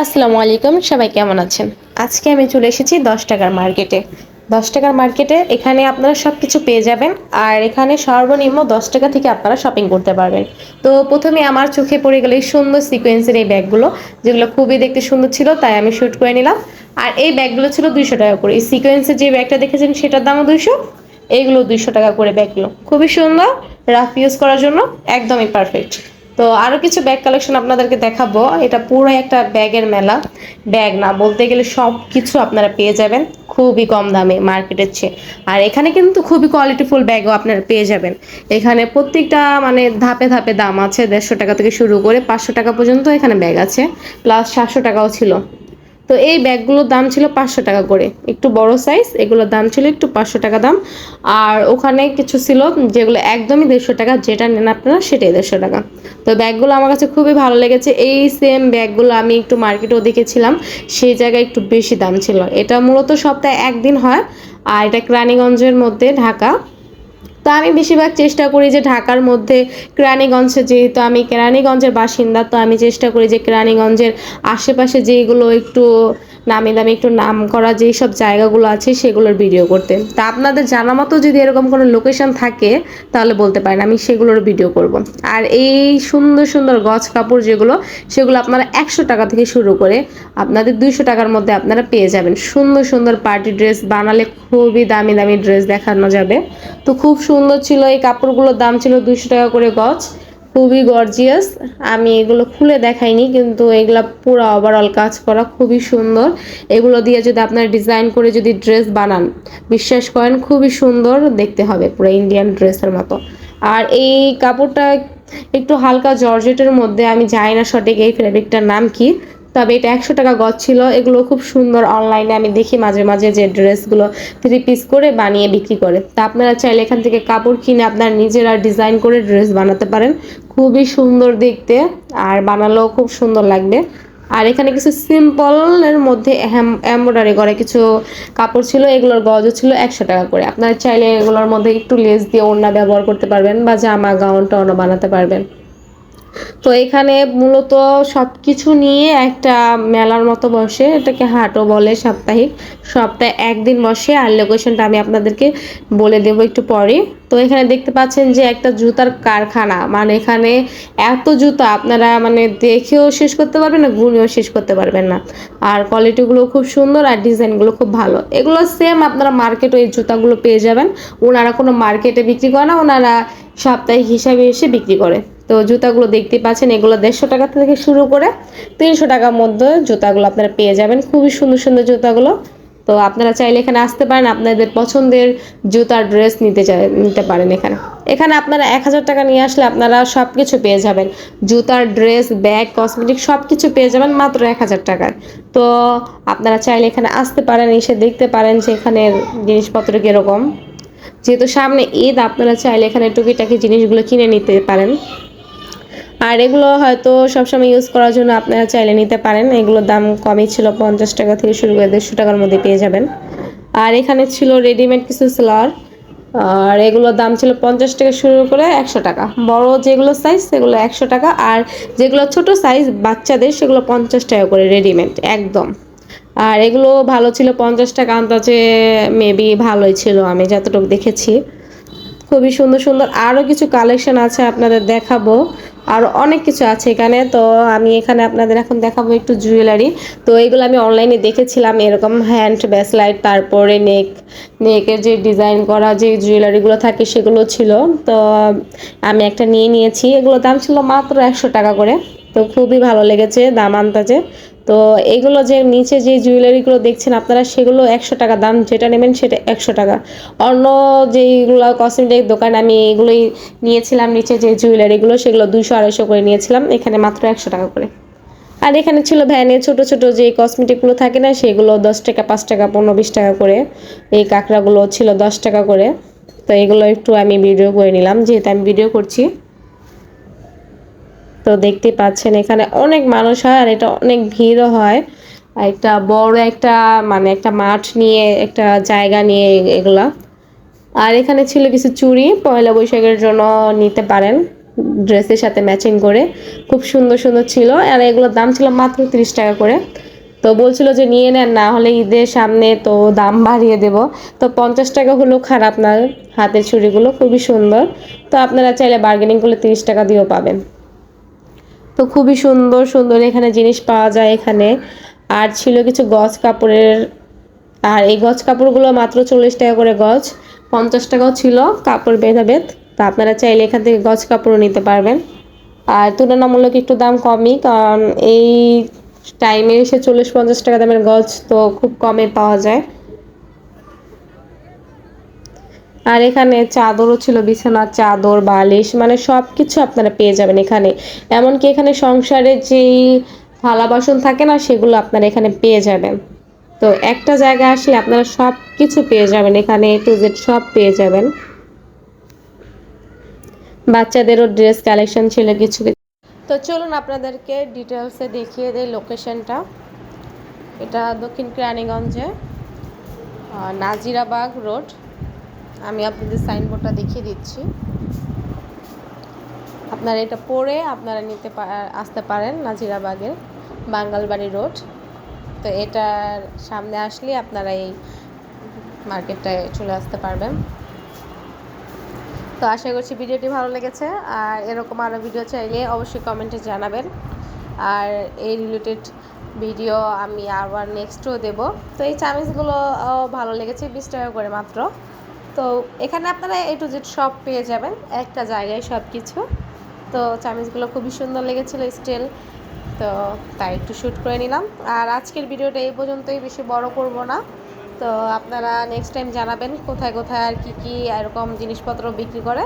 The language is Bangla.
আসসালামু আলাইকুম সবাই কেমন আছেন? আজকে আমি চলে এসেছি দশ টাকার মার্কেটে। দশ টাকার মার্কেটে এখানে আপনারা সব কিছু পেয়ে যাবেন। আর এখানে সর্বনিম্ন দশ টাকা থেকে আপনারা শপিং করতে পারবেন। তো প্রথমে আমার চোখে পড়ে গেল এই সুন্দর সিকোয়েন্সের এই ব্যাগগুলো, যেগুলো খুবই দেখতে সুন্দর ছিল, তাই আমি শ্যুট করে নিলাম। আর এই ব্যাগগুলো ছিল দুইশো টাকা করে। এই সিকোয়েন্সের যে ব্যাগটা দেখেছেন, সেটার দামও দুইশো এইগুলো দুইশো টাকা করে ব্যাগগুলো। খুবই সুন্দর রাফ ইউজ করার জন্য, একদমই পারফেক্ট তো আরও কিছু ব্যাগ কালেকশন আপনাদেরকে দেখাবো। এটা পুরো একটা ব্যাগের মেলা। ব্যাগ না, বলতে গেলে সব কিছু আপনারা পেয়ে যাবেন। খুবই কম দামে মার্কেটের চেয়ে। আর এখানে কিন্তু খুবই কোয়ালিটিফুল ব্যাগও আপনারা পেয়ে যাবেন। এখানে প্রত্যেকটা মানে ধাপে ধাপে দাম আছে। দেড়শো টাকা থেকে শুরু করে পাঁচশো টাকা পর্যন্ত এখানে ব্যাগ আছে। প্লাস সাতশো টাকাও ছিল। তো এই ব্যাগগুলোর দাম ছিল পাঁচশো টাকা করে। একটু বড় সাইজ এগুলোর দাম ছিল একটু পাঁচশো টাকা দাম। আর ওখানে কিছু ছিল যেগুলো একদমই দেড়শো টাকা, যেটা নেন আপনারা সেটাই দেড়শো টাকা। তো ব্যাগগুলো আমার কাছে খুবই ভালো লেগেছে। এই সেম ব্যাগগুলো আমি একটু মার্কেটেও দেখেছিলাম, সেই জায়গায় একটু বেশি দাম ছিল। এটা মূলত সপ্তাহে একদিন হয়, আর এটা রানীগঞ্জের মধ্যে ঢাকা। তো আমি বেশিরভাগ চেষ্টা করি যে ঢাকার মধ্যে কেরানীগঞ্জে, যেহেতু আমি কেরানীগঞ্জের বাসিন্দা, তো আমি চেষ্টা করি যে কেরানীগঞ্জের আশেপাশে যেগুলো একটু নামি দামি একটু নাম করা যেই সব জায়গাগুলো আছে সেগুলোর ভিডিও করতে। তা আপনাদের জানা মতো যদি এরকম কোনো লোকেশন থাকে, তাহলে বলতে পারেন আমি সেগুলোর ভিডিও করব। আর এই সুন্দর সুন্দর গছ কাপড় যেগুলো, সেগুলো আপনারা একশো টাকা থেকে শুরু করে আপনাদের দুইশো টাকার মধ্যে আপনারা পেয়ে যাবেন। সুন্দর সুন্দর পার্টি ড্রেস বানালে খুবই দামি দামি ড্রেস দেখানো যাবে। তো খুব সুন্দর ছিল এই কাপড়গুলোর দাম ছিল দুইশো টাকা করে গজ খুবই গর্জিয়াস আমি এগুলো খুলে দেখাইনি, কিন্তু এগুলো পুরো ওভারঅল কাজ করা খুবই সুন্দর। এগুলো দিয়ে যদি আপনার ডিজাইন করে যদি ড্রেস বানান, বিশ্বাস করেন খুবই সুন্দর, দেখতে হবে পুরো ইন্ডিয়ান ড্রেসের মতো। আর এই কাপড়টা একটু হালকা জর্জেটের মধ্যে, আমি যাই না সঠিক এই ফেব্রিকটার নাম কি তবে এটা একশো টাকা গজ ছিল। এগুলো খুব সুন্দর অনলাইনে আমি দেখি মাঝে মাঝে যে ড্রেসগুলো থ্রি পিস করে বানিয়ে বিক্রি করে। তা আপনারা চাইলে এখান থেকে কাপড় কিনে আপনার নিজেরা ডিজাইন করে ড্রেস বানাতে পারেন। খুবই সুন্দর দেখতে আর বানালেও খুব সুন্দর লাগবে। আর এখানে কিছু সিম্পলের মধ্যে এমব্রয়ডারি করে কিছু কাপড় ছিল, এগুলোর গজও ছিল একশো টাকা করে। আপনারা চাইলে এগুলোর মধ্যে একটু লেস দিয়ে ওড়না ব্যবহার করতে পারবেন বা জামা গাউন টাউনও বানাতে পারবেন। তো এখানে মূলত সব কিছু নিয়ে একটা মেলার মতো বসে, এটাকে হাটও বলে সাপ্তাহিক। সপ্তাহে একদিন বসে, আর লোকেশনটা আমি আপনাদেরকে বলে দেব একটু পরে। তো এখানে দেখতে পাচ্ছেন যে একটা জুতার কারখানা। মানে এখানে এত জুতা, আপনারা মানে দেখেও শেষ করতে পারবেন না গুনেও শেষ করতে পারবেন না। আর কোয়ালিটিগুলো খুব সুন্দর, আর ডিজাইনগুলো খুব ভালো। এগুলো সেম আপনারা মার্কেটে এই জুতাগুলো পেয়ে যাবেন। ওনারা কোনো মার্কেটে বিক্রি করে না, ওনারা সাপ্তাহিক হিসাবে এসে বিক্রি করে। তো জুতাগুলো দেখতে পাচ্ছেন, এগুলো দেড়শো টাকা থেকে শুরু করে তিনশো টাকার মধ্যে জুতাগুলো আপনারা পেয়ে যাবেন। খুবই সুন্দর সুন্দর জুতাগুলো। তো আপনারা চাইলে এখানে আসতে পারেন, আপনাদের পছন্দের জুতার ড্রেস নিতে চাই, নিতে পারেন এখানে। এখানে আপনারা এক হাজার টাকা নিয়ে আসলে আপনারা সব কিছু পেয়ে যাবেন। জুতার ড্রেস, ব্যাগ, কসমেটিক সব কিছু পেয়ে যাবেন মাত্র এক হাজার টাকায়। তো আপনারা চাইলে এখানে আসতে পারেন, এসে দেখতে পারেন যে এখানের জিনিসপত্র কীরকম। যেহেতু সামনে ঈদ, আপনারা চাইলে এখানে টুকিটাকি জিনিসগুলো কিনে নিতে পারেন। আর এগুলো হয়তো সবসময় ইউজ করার জন্য আপনারা চাইলে নিতে পারেন। এগুলোর দাম কমই ছিল পঞ্চাশ টাকা থেকে শুরু করে দেড়শো টাকার মধ্যে পেয়ে যাবেন। আর এখানে ছিল রেডিমেড কিছু সেলার। আর এগুলোর দাম ছিল পঞ্চাশ টাকা শুরু করে একশো টাকা। বড় যেগুলো সাইজ সেগুলো একশো টাকা। আর যেগুলো ছোট সাইজ বাচ্চাদের, সেগুলো পঞ্চাশ টাকা করে রেডিমেড একদম। আর এগুলো ভালো ছিল পঞ্চাশ টাকা আন্দাজে মেবি ভালোই ছিল, আমি যতটুকু দেখেছি। খুবই সুন্দর সুন্দর। আরও কিছু কালেকশন আছে আপনাদের দেখাবো। আর অনেক কিছু আছে এখানে। তো আমি এখানে আপনাদের এখন দেখাবো একটু জুয়েলারি তো এগুলো আমি অনলাইনে দেখেছিলাম এরকম হ্যান্ড ব্যাসলাইট তারপরে নেক নেকের যে ডিজাইন করা যে জুয়েলারিগুলো থাকে সেগুলো ছিল। তো আমি একটা নিয়ে নিয়েছি। এগুলো দাম ছিল মাত্র একশো টাকা করে। তো খুবই ভালো লেগেছে, দাম আন্দাজে। তো এগুলো যে নিচে যে জুয়েলারিগুলো দেখছেন, আপনারা সেগুলো একশো টাকা দাম, যেটা নেবেন সেটা একশো টাকা। অন্য যেইগুলো কসমেটিক দোকান, আমি এগুলোই নিয়েছিলাম নিচে যে জুয়েলারিগুলো সেগুলো দুইশো, আড়াইশো করে নিয়েছিলাম, এখানে মাত্র একশো টাকা করে। আর এখানে ছিল ভ্যানে ছোট ছোট যে কসমেটিকগুলো থাকে না, সেগুলো দশ টাকা, পাঁচ টাকা, পনেরো, বিশ টাকা করে। এই কাঁকড়াগুলো ছিল দশ টাকা করে। তো এগুলো একটু আমি ভিডিও করে নিলাম, যেহেতু আমি ভিডিও করছি। তো দেখতে পাচ্ছেন এখানে অনেক মানুষ হয় আর এটা অনেক ভিড়ও হয়। একটা বড় একটা মানে একটা মাঠ নিয়ে, একটা জায়গা নিয়ে এগুলা। আর এখানে ছিল কিছু চুড়ি, পয়লা বৈশাখের জন্য নিতে পারেন, ড্রেসের সাথে ম্যাচিং করে। খুব সুন্দর সুন্দর ছিল আর এগুলোর দাম ছিল মাত্র তিরিশ টাকা করে। তো বলছিল যে নিয়ে নেন, না হলে ঈদের সামনে তো দাম বাড়িয়ে দেব। তো পঞ্চাশ টাকা হলেও খারাপ না, হাতের চুড়িগুলো খুবই সুন্দর। তো আপনারা চাইলে বার্গেনিং করলে তিরিশ টাকা দিয়েও পাবেন। তো খুবই সুন্দর সুন্দর এখানে জিনিস পাওয়া যায় এখানে। আর ছিল কিছু গজ কাপড়ের, আর এই গজ কাপড়গুলো মাত্র চল্লিশ টাকা করে গজ পঞ্চাশ টাকাও ছিল কাপড় ভেদাভেদ। তা আপনারা চাইলে এখান থেকে গজ কাপড়ও নিতে পারবেন। আর তুলনামূলক একটু দাম কমই, কারণ এই টাইমে এসে চল্লিশ, পঞ্চাশ টাকা দামের গজ তো খুব কমে পাওয়া যায়। আর এখানে চাদরও ছিল, বিছানার চাদর, বালিশ মানে সব কিছু আপনারা পেয়ে যাবেন এখানে। এমনকি এখানে সংসারে যেই থালা বাসন থাকে না, সেগুলো আপনারা এখানে পেয়ে যাবেন। তো একটা জায়গায় আসলে আপনারা সব কিছু পেয়ে যাবেন, এখানে এ টু জেড সব পেয়ে যাবেন। বাচ্চাদেরও ড্রেস কালেকশন ছিল কিছু কিছু। তো চলুন আপনাদেরকে ডিটেলসে দেখিয়ে দেয় লোকেশনটা। এটা দক্ষিণ কেরানীগঞ্জে নাজিরাবাগ রোড। আমি আপনাদের সাইনবোর্ডটা দেখিয়ে দিচ্ছি। আপনারা এটা পড়ে আপনারা নিতে আসতে পারেন নাজিরাবাগের বাঙ্গালবাড়ি রোড। তো এটার সামনে আসলে আপনারা এই মার্কেটটায় চলে আসতে পারবেন। তো আশা করছি ভিডিওটি ভালো লেগেছে। আর এরকম আরও ভিডিও চাইলে অবশ্যই কমেন্টে জানাবেন। আর এই রিলেটেড ভিডিও আমি আবার নেক্সটও দেব। তো এই চামিচগুলো ভালো লেগেছে, বিশ টাকা করে মাত্র। তো এখানে আপনারা এ টু জেড সব পেয়ে যাবেন, একটা জায়গায় সব কিছু তো চামিজগুলো খুবই সুন্দর লেগেছিলো স্টিল তো তাই একটু শ্যুট করে নিলাম। আর আজকের ভিডিওটা এই পর্যন্তই, বেশি বড় করব না। তো আপনারা নেক্সট টাইম জানাবেন কোথায় কোথায় আর কী কী এরকম জিনিসপত্র বিক্রি করে।